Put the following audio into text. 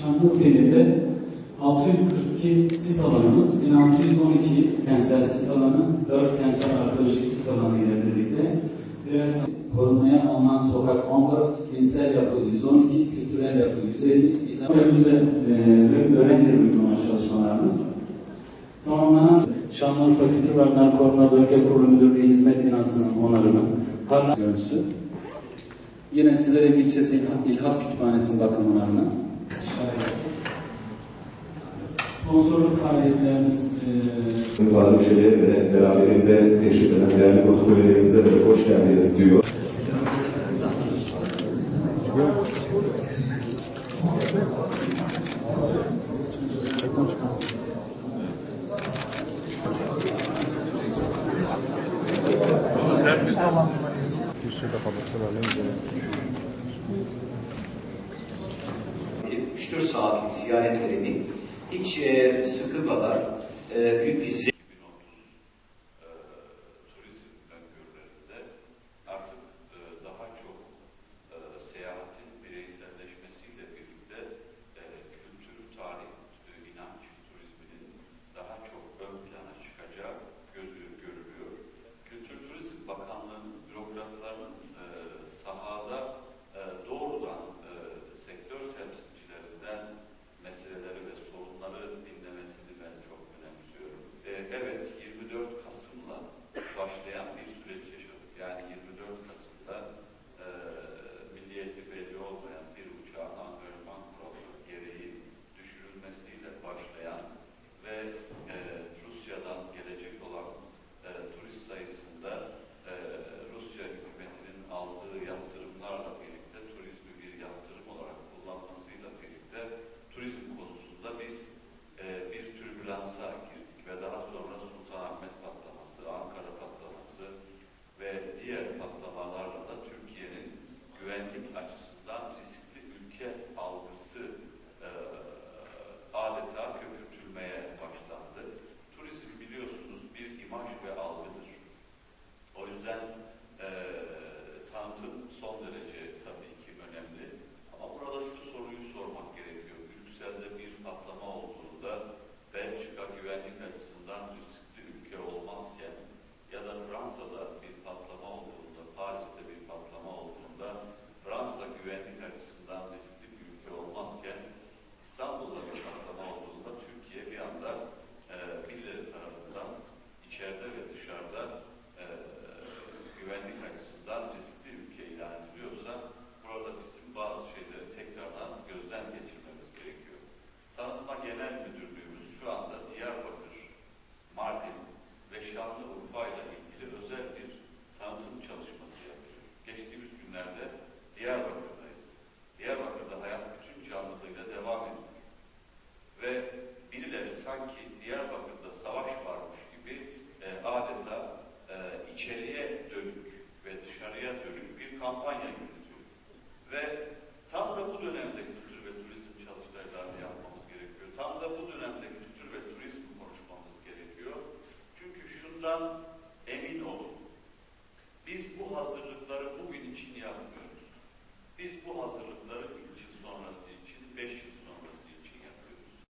Şanlıurfa ilinde 642 sit alanımız, 1612 kentsel sit alanı, 4 kentsel arkeolojik sit alanı ile birlikte birer korunmaya alınan sokak 14, dinsel yapı 112, kültürel yapı 150, müze ve e, öğrenci uygulama çalışmalarımız. Tamamlanan Şanlıurfa Kültür Varlıklar Koruma Bölge Kurulu Müdürlüğü Hizmet Binası'nın onarımı, parlak görüntüsü, yine Silerek ilçesi İlhak Kütüphanesi'nin bakımlarına, sponsorluk faaliyetlerimiz e... Faruk ve beraberinde teşrif eden değerli konuk üyelerimize de hoş geldiniz diyor. Tamam. Bir. Şey 3-4 saatlik ziyaretlerini hiç e, sıkılmadan e, büyük bir zevk Diyarbakır'da savaş varmış gibi e, adeta e, içeriye dönük ve dışarıya dönük bir kampanya yürütüyor. Ve tam da bu dönemde